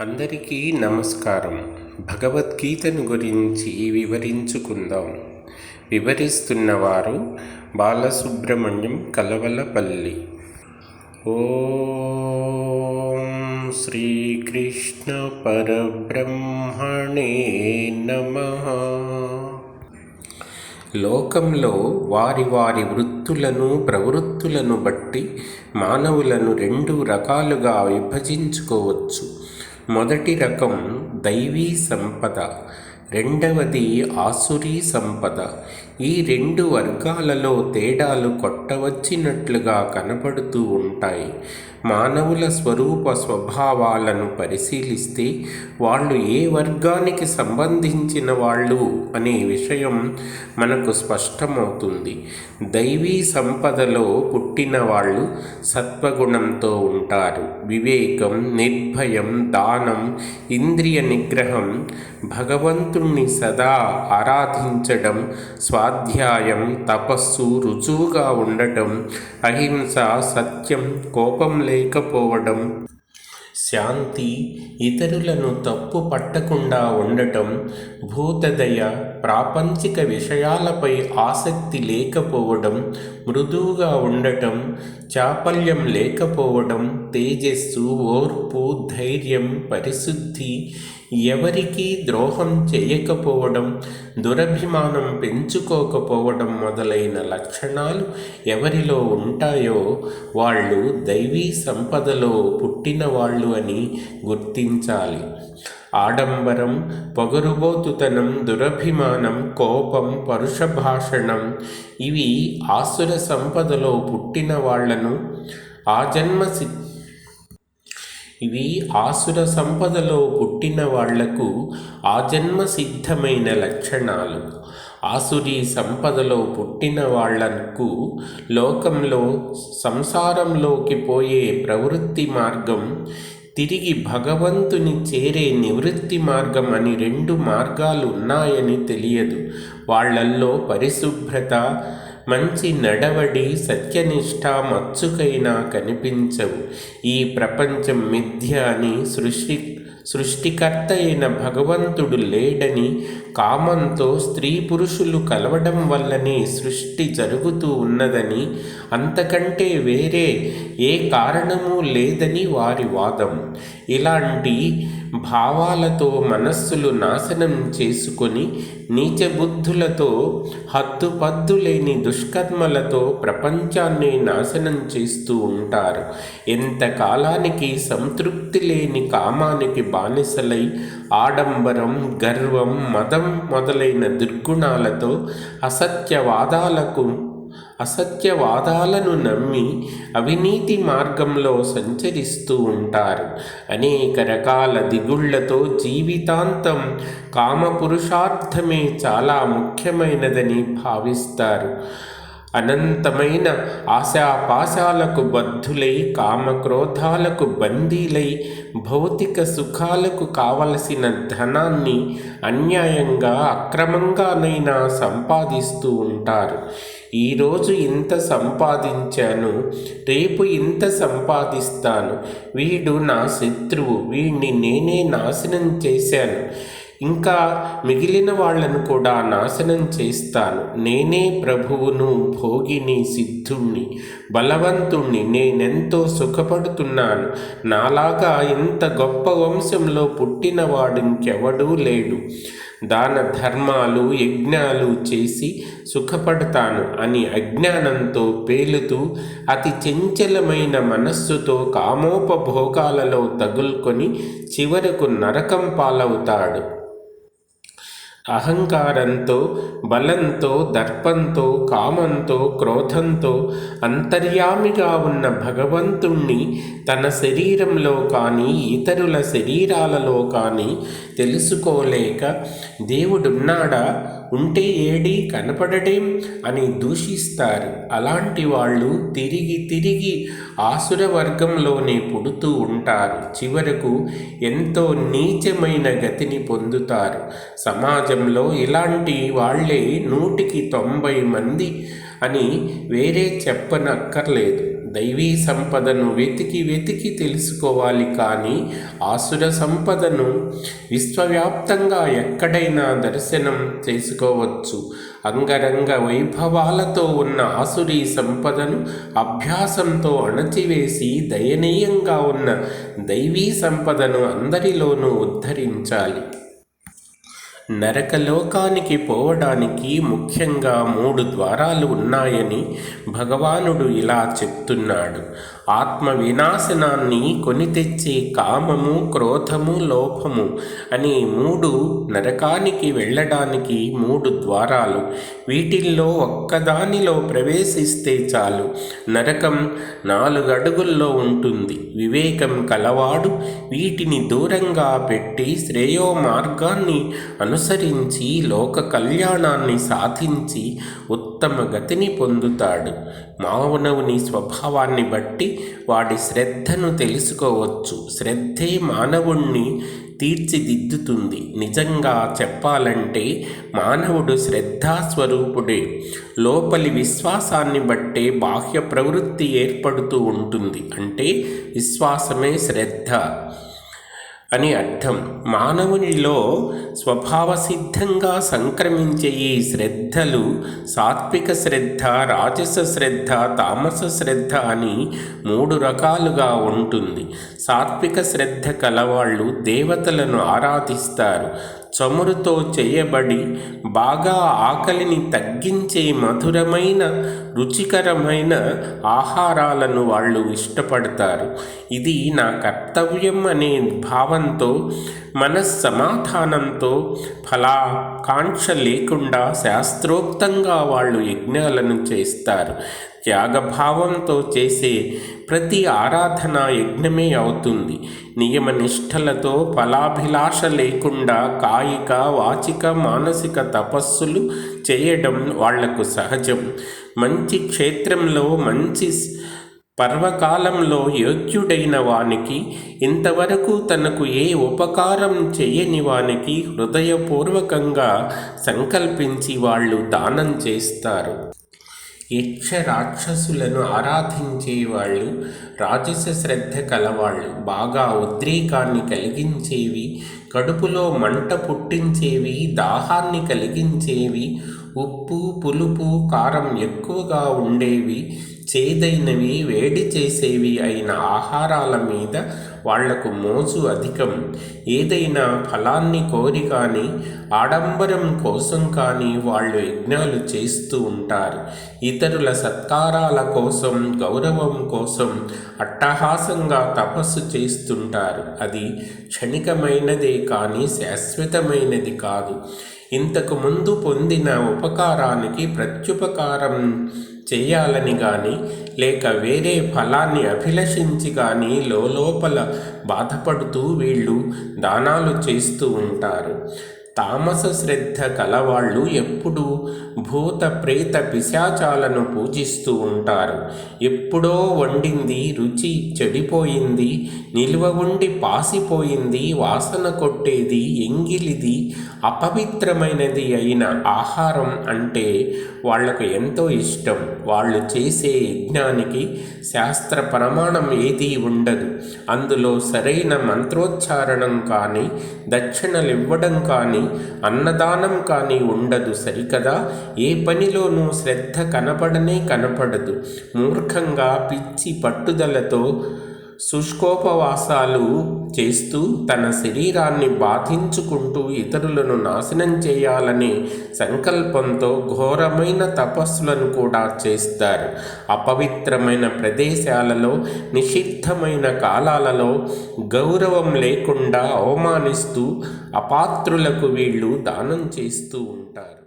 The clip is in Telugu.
అందరికీ నమస్కారం. భగవద్గీతను గురించి వివరించుకుందాం. వివరిస్తున్నవారు బాలసుబ్రహ్మణ్యం కలవలపల్లి. ఓం శ్రీకృష్ణ పరబ్రహ్మణే నమ. లోకంలో వారి వారి వృత్తులను ప్రవృత్తులను బట్టి మానవులను రెండు రకాలుగా విభజించుకోవచ్చు. మొదటి రకం దైవీ సంపద రెండవది ఆసురీ సంపద. ఈ రెండు వర్గాలలో తేడాలు కొట్టవచ్చినట్లుగా కనపడుతూ ఉంటాయి. మానవుల స్వరూప స్వభావాలను పరిశీలిస్తే వాళ్ళు ఏ వర్గానికి సంబంధించిన వాళ్ళు అనే విషయం మనకు స్పష్టమవుతుంది. దైవీ సంపదలో పుట్టిన వాళ్ళు సత్వగుణంతో ఉంటారు. వివేకం నిర్భయం దానం ఇంద్రియ నిగ్రహం భగవంతుణ్ణి సదా ఆరాధించడం స్వాధ్యాయం తపస్సు రుజువుగా ఉండటం అహింస సత్యం కోపం లేకపోవడం. శాంతి ఇతరులను తప్పు పట్టకుండా ఉండటం భూతదయ ప్రాపంచిక విషయాలపై ఆసక్తి లేకపోవడం మృదువుగా ఉండటం చాపల్యం లేకపోవడం తేజస్సు ఓర్పు ధైర్యం పరిశుద్ధి ఎవరికీ ద్రోహం చేయకపోవడం దురభిమానం పెంచుకోకపోవడం మొదలైన లక్షణాలు ఎవరిలో ఉంటాయో వాళ్ళు దైవీ సంపదలో పుట్టిన వాళ్ళు అని గుర్తించాలి. ఆడంబరం పొగరుబోతుతనం దురభిమానం కోపం పరుష భాషణం ఇవి ఆసుర సంపదలో పుట్టిన వాళ్ళను ఆ జన్మ ఇవి ఆసుర సంపదలో పుట్టిన వాళ్ళకు ఆజన్మ సిద్ధమైన లక్షణాలు. ఆసురి సంపదలో పుట్టిన వాళ్ళకు లోకంలో సంసారంలోకి పోయే ప్రవృత్తి మార్గం తిరిగి భగవంతుని చేరే నివృత్తి మార్గం అని రెండు మార్గాలు ఉన్నాయని తెలియదు. వాళ్ళల్లో పరిశుభ్రత మంచి నడవడి సత్యనిష్ట మచ్చుకైనా కనిపించవు. ఈ ప్రపంచం మిథ్య అని సృష్టి సృష్టికర్త అయిన భగవంతుడు లేడని కామంతో స్త్రీ పురుషులు కలవడం వల్లనే సృష్టి జరుగుతూ ఉన్నదని అంతకంటే వేరే ఏ కారణము లేదని వారి వాదం. ఇలాంటి భావాలతో మనస్సులు నాశనం చేసుకొని నీచబుద్ధులతో హద్దుపద్దు లేని దుష్కర్మలతో ప్రపంచాన్ని నాశనం చేస్తూ ఉంటారు. ఎంతకాలానికి సంతృప్తి లేని కామానికి బానిసలై ఆడంబరం గర్వం మదం మొదలైన దుర్గుణాలతో అసత్యవాదాలకు అసత్యవాదాలను నమ్మి అవినీతి మార్గంలో సంచరిస్తూ ఉంటారు. అనేక రకాల దిగుళ్ళతో జీవితాంతం కామపురుషార్థమే చాలా ముఖ్యమైనదని భావిస్తారు. అనంతమైన ఆశాపాశాలకు బద్ధులై కామక్రోధాలకు బందీలై భౌతిక సుఖాలకు కావలసిన ధనాన్ని అన్యాయంగా అక్రమంగానైనా సంపాదిస్తూ ఉంటారు. ఈరోజు ఇంత సంపాదించాను రేపు ఇంత సంపాదిస్తాను. వీడు నా శత్రువు వీడిని నేనే నాశనం చేశాను. ఇంకా మిగిలిన వాళ్ళను కూడా నాశనం చేస్తాను. నేనే ప్రభువును భోగిని సిద్ధుణ్ణి బలవంతుణ్ణి నేనెంతో సుఖపడుతున్నాను. నాలాగా ఇంత గొప్ప వంశంలో పుట్టినవాడు ఇంకెవడూ లేడు. దాన ధర్మాలు యజ్ఞాలు చేసి సుఖపడతాను అని అజ్ఞానంతో పేలుతూ అతి చంచలమైన మనస్సుతో కామోపభోగాలలో తగులుకొని చివరకు నరకం పాలవుతాడు. అహంకారంతో బలంతో దర్పంతో కామంతో క్రోధంతో అంతర్యామిగా ఉన్న భగవంతుణ్ణి తన శరీరంలో కానీ ఇతరుల శరీరాలలో కానీ తెలుసుకోలేక దేవుడున్నాడా? ఉంటే ఏడి కనపడటేం అని దూషిస్తారు. అలాంటి వాళ్ళు తిరిగి తిరిగి ఆసుర వర్గంలోనే పుడుతూ ఉంటారు. చివరకు ఎంతో నీచమైన గతిని పొందుతారు. సమాజంలో ఇలాంటి వాళ్ళే నూటికి తొంభై మంది అని వేరే చెప్పనక్కర్లేదు. దైవీ సంపదను వెతికి వెతికి తెలుసుకోవాలి కానీ ఆసుర సంపదను విశ్వవ్యాప్తంగా ఎక్కడైనా దర్శనం చేసుకోవచ్చు. అంగరంగ వైభవాలతో ఉన్న ఆసురీ సంపదను అభ్యాసంతో అణచివేసి దయనీయంగా ఉన్న దైవీ సంపదను అందరిలోనూ ఉద్ధరించాలి. నరకలోకానికి పోవడానికి ముఖ్యంగా మూడు ద్వారాలు ఉన్నాయని భగవానుడు ఇలా చెప్తున్నాడు. ఆత్మ వినాశనాన్ని కొని తెచ్చే కామము క్రోధము లోభము అనే మూడు నరకానికి వెళ్ళడానికి మూడు ద్వారాలు. వీటిల్లో ఒక్కదానిలో ప్రవేశిస్తే చాలు. నరకం నాలుగు అడుగుల్లో ఉంటుంది. వివేకం కలవాడు వీటిని దూరంగా పెట్టి శ్రేయో మార్గాన్ని అనుసరించి లోక కళ్యాణాన్ని సాధించి ఉత్తమ గతిని పొందుతాడు. మానవుని స్వభావాన్ని బట్టి వాడి శ్రద్ధను తెలుసుకోవచ్చు. శ్రద్ధే మానవుణ్ణి తీర్చిదిద్దుతుంది. నిజంగా చెప్పాలంటే మానవుడు శ్రద్ధాస్వరూపుడే. లోపలి విశ్వాసాన్ని బట్టే బాహ్య ప్రవృత్తి ఏర్పడుతూ ఉంటుంది. అంటే విశ్వాసమే శ్రద్ధ. అని అర్థం. మానవునిలో స్వభావ సిద్ధంగా సంక్రమించే ఈ శ్రద్ధలు సాత్విక శ్రద్ధ రాజస శ్రద్ధ తామస శ్రద్ధ అని మూడు రకాలుగా ఉంటుంది. సాత్విక శ్రద్ధ కలవాళ్ళు దేవతలను ఆరాధిస్తారు. చమురుతో చేయబడి బాగా ఆకలిని తగ్గించే మధురమైన రుచికరమైన ఆహారాలను వాళ్ళు ఇష్టపడతారు. ఇది నా కర్తవ్యం అనే భావంతో మనస్సమాధానంతో ఫలాకాంక్ష లేకుండా శాస్త్రోక్తంగా వాళ్ళు యజ్ఞాలను చేస్తారు. త్యాగభావంతో చేసే ప్రతి ఆరాధన యజ్ఞమే అవుతుంది. నియమనిష్టలతో ఫలాభిలాష లేకుండా కాయిక వాచిక మానసిక తపస్సులు చేయడం వాళ్ళకు సహజం. మంచి క్షేత్రంలో మంచి పర్వకాలంలో యోగ్యుడైన వానికి ఇంతవరకు తనకు ఏ ఉపకారం చేయని వానికి హృదయపూర్వకంగా సంకల్పించి వాళ్ళు దానం చేస్తారు. యక్ష రాక్షసులను ఆరాధించే వాళ్ళు రాజస శ్రద్ధ కలవాళ్ళు బాగా ఉద్రేకాన్ని కలిగించేవి కడుపులో మంట పుట్టించేవి దాహాన్ని కలిగించేవి ఉప్పు పులుపు కారం ఎక్కువగా ఉండేవి చేదైనవి వేడి చేసేవి అయిన ఆహారాల మీద వాళ్ళకు మోజు అధికం. ఏదైనా ఫలాన్ని కోరి కానీ ఆడంబరం కోసం కానీ వాళ్ళు యజ్ఞాలు చేస్తూ ఉంటారు. ఇతరుల సత్కారాల కోసం గౌరవం కోసం అట్టహాసంగా తపస్సు చేస్తుంటారు. అది క్షణికమైనదే కానీ శాశ్వతమైనది కాదు. ఇంతకు ముందు పొందిన ఉపకారానికి ప్రత్యుపకారం చేయాలని కానీ లేక వేరే ఫలాన్ని అభిలషించి కానీ లోపల బాధపడుతూ వీళ్ళు దానాలు చేస్తూ ఉంటారు. తామస శ్రద్ధ కలవాళ్ళు ఎప్పుడూ భూత ప్రేత పిశాచాలను పూజిస్తూ ఉంటారు. ఎప్పుడో వండింది రుచి చెడిపోయింది నిల్వ ఉండి పాసిపోయింది వాసన కొట్టేది ఎంగిలిది అపవిత్రమైనది అయిన ఆహారం అంటే వాళ్ళకు ఎంతో ఇష్టం. వాళ్ళు చేసే యజ్ఞానికి శాస్త్ర ప్రమాణం ఏదీ ఉండదు. అందులో సరైన మంత్రోచ్చారణం కానీ దక్షిణలు ఇవ్వడం కానీ అన్నదానం కానీ ఉండదు సరికదా? ఏ పనిలోనూ శ్రద్ధ కనపడనే కనపడదు. మూర్ఖంగా పిచ్చి పట్టుదలతో శుష్కోపవాసాలు చేస్తూ తన శరీరాన్ని బాధించుకుంటూ ఇతరులను నాశనం చేయాలనే సంకల్పంతో ఘోరమైన తపస్సులను కూడా చేస్తారు. అపవిత్రమైన ప్రదేశాలలో నిషిద్ధమైన కాలాలలో గౌరవం లేకుండా అవమానిస్తూ అపాత్రులకు వీళ్ళు దానం చేస్తూ ఉంటారు.